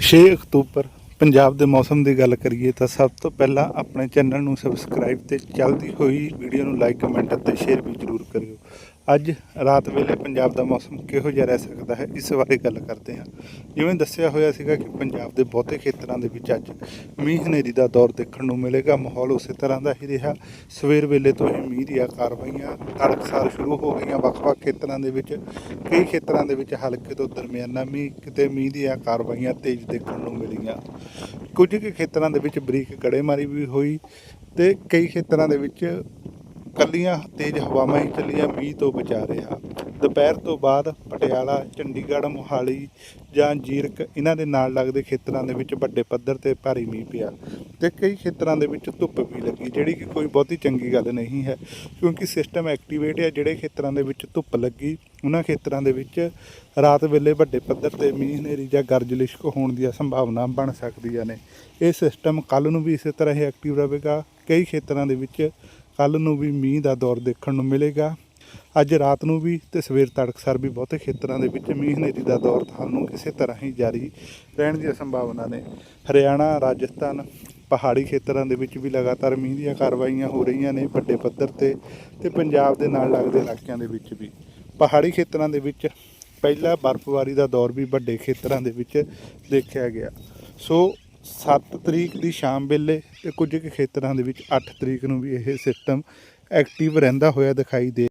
6 October Punjab ਦੇ ਮੌਸਮ ਦੀ ਗੱਲ ਕਰੀਏ ਤਾਂ ਸਭ ਤੋਂ ਪਹਿਲਾਂ ਆਪਣੇ ਚੈਨਲ ਨੂੰ ਸਬਸਕ੍ਰਾਈਬ ਤੇ ਚੱਲਦੀ ਹੋਈ ਵੀਡੀਓ ਨੂੰ ਲਾਈਕ, ਕਮੈਂਟ ਅਤੇ ਸ਼ੇਅਰ ਵੀ ਜ਼ਰੂਰ ਕਰਿਓ। ਅੱਜ ਰਾਤ ਵੇਲੇ ਪੰਜਾਬ ਦਾ ਮੌਸਮ ਕਿਹੋ ਜਿਹਾ ਰਹਿ ਸਕਦਾ ਹੈ, ਇਸ ਬਾਰੇ ਗੱਲ ਕਰਦੇ ਹਾਂ। ਜਿਵੇਂ ਦੱਸਿਆ ਹੋਇਆ ਸੀਗਾ ਕਿ ਪੰਜਾਬ ਦੇ ਬਹੁਤੇ ਖੇਤਰਾਂ ਦੇ ਵਿੱਚ ਅੱਜ ਮੀਂਹ ਹਨੇਰੀ ਦਾ ਦੌਰ ਦੇਖਣ ਨੂੰ ਮਿਲੇਗਾ। ਮਾਹੌਲ ਉਸੇ ਤਰ੍ਹਾਂ ਦਾ ਹੀ ਰਿਹਾ। ਸਵੇਰ ਵੇਲੇ ਤੋਂ ਹੀ ਮੀਂਹ ਦੀਆਂ ਕਾਰਵਾਈਆਂ ਤੜਕਸਾਰ ਸ਼ੁਰੂ ਹੋ ਗਈਆਂ। ਵੱਖ-ਵੱਖ ਖੇਤਰਾਂ ਦੇ ਵਿੱਚ, ਕਈ ਖੇਤਰਾਂ ਦੇ ਵਿੱਚ ਹਲਕੇ ਤੋਂ ਦਰਮਿਆਨਾ ਮੀਂਹ, ਕਿਤੇ ਮੀਂਹ ਦੀਆਂ ਕਾਰਵਾਈਆਂ ਤੇਜ਼ ਦੇਖਣ ਨੂੰ ਮਿਲੀਆਂ। ਕੁਝ ਕੁ ਖੇਤਰਾਂ ਦੇ ਵਿੱਚ ਬਰੀਕ ਗੜੇਮਾਰੀ ਵੀ ਹੋਈ ਤੇ ਕਈ ਖੇਤਰਾਂ ਦੇ ਵਿੱਚ ਕੱਲੀਆਂ ਤੇਜ਼ ਹਵਾਵਾਂ ਹੀ ਚੱਲੀਆਂ, ਮੀਂਹ ਤੋਂ ਬਚਾ ਰਿਹਾ। ਦੁਪਹਿਰ ਤੋਂ ਬਾਅਦ ਪਟਿਆਲਾ, ਚੰਡੀਗੜ੍ਹ, ਮੋਹਾਲੀ ਜਾਂ ਜੀਰਕ, ਇਹਨਾਂ ਦੇ ਨਾਲ ਲੱਗਦੇ ਖੇਤਰਾਂ ਦੇ ਵਿੱਚ ਵੱਡੇ ਪੱਧਰ ਤੇ ਭਾਰੀ ਮੀਂਹ ਪਿਆ ਤੇ ਕਈ ਖੇਤਰਾਂ ਦੇ ਵਿੱਚ ਧੁੱਪ ਵੀ ਲੱਗੀ, ਜਿਹੜੀ ਕਿ ਕੋਈ ਬਹੁਤੀ ਚੰਗੀ ਗੱਲ ਨਹੀਂ ਹੈ, ਕਿਉਂਕਿ ਸਿਸਟਮ ਐਕਟੀਵੇਟ ਹੈ, ਜਿਹੜੇ ਖੇਤਰਾਂ ਦੇ ਵਿੱਚ ਧੁੱਪ ਲੱਗੀ, ਉਹਨਾਂ ਖੇਤਰਾਂ ਦੇ ਵਿੱਚ ਰਾਤ ਵੇਲੇ ਵੱਡੇ ਪੱਧਰ ਤੇ ਮੀਂਹ, ਹਨੇਰੀ ਜਾਂ ਗਰਜ ਲਿਸ਼ਕ ਹੋਣ ਦੀਆਂ ਸੰਭਾਵਨਾ ਬਣ ਸਕਦੀਆਂ ਨੇ। ਇਹ ਸਿਸਟਮ ਕੱਲ ਨੂੰ ਵੀ ਇਸੇ ਤਰ੍ਹਾਂ ਹੀ ਐਕਟਿਵ ਰਹੇਗਾ। ਕਈ ਖੇਤਰਾਂ ਦੇ ਵਿੱਚ ਕੱਲ ਨੂੰ ਵੀ ਮੀਂਹ ਦਾ ਦੌਰ ਦੇਖਣ ਨੂੰ ਮਿਲੇਗਾ। ਅੱਜ ਰਾਤ ਨੂੰ ਵੀ ਤੇ ਸਵੇਰ ਤੜਕਸਰ ਵੀ ਬਹੁਤੇ ਖੇਤਰਾਂ ਦੇ ਵਿੱਚ ਮੀਂਹ ਹਨੇਰੀ ਦਾ ਦੌਰ ਤੁਹਾਨੂੰ ਇਸੇ ਤਰ੍ਹਾਂ ਹੀ ਜਾਰੀ ਰਹਿਣ ਦੀਆਂ ਸੰਭਾਵਨਾ ਨੇ। ਹਰਿਆਣਾ, ਰਾਜਸਥਾਨ ਪਹਾੜੀ ਖੇਤਰਾਂ ਦੇ ਵਿੱਚ ਵੀ ਲਗਾਤਾਰ ਮੀਂਹ ਦੀਆਂ ਕਾਰਵਾਈਆਂ ਹੋ ਰਹੀਆਂ ਨੇ ਵੱਡੇ ਪੱਧਰ ਤੇ ਤੇ ਪੰਜਾਬ ਦੇ ਨਾਲ ਲੱਗਦੇ ਇਲਾਕਿਆਂ ਦੇ ਵਿੱਚ ਵੀ। ਪਹਾੜੀ ਖੇਤਰਾਂ ਦੇ ਵਿੱਚ ਪਹਿਲਾ ਬਰਫ਼ਬਾਰੀ ਦਾ ਦੌਰ ਵੀ ਵੱਡੇ ਖੇਤਰਾਂ ਦੇ ਵਿੱਚ ਦੇਖਿਆ ਗਿਆ। ਸੋ 7 ਤਰੀਕ ਦੀ ਸ਼ਾਮ ਵੇਲੇ ਤੇ ਕੁਝ ਕੁ ਖੇਤਰਾਂ ਦੇ ਵਿੱਚ 8 ਤਰੀਕ ਨੂੰ ਵੀ ਇਹ ਸਿਸਟਮ ਐਕਟਿਵ ਰਹਿੰਦਾ ਹੋਇਆ ਦਿਖਾਈ ਦੇ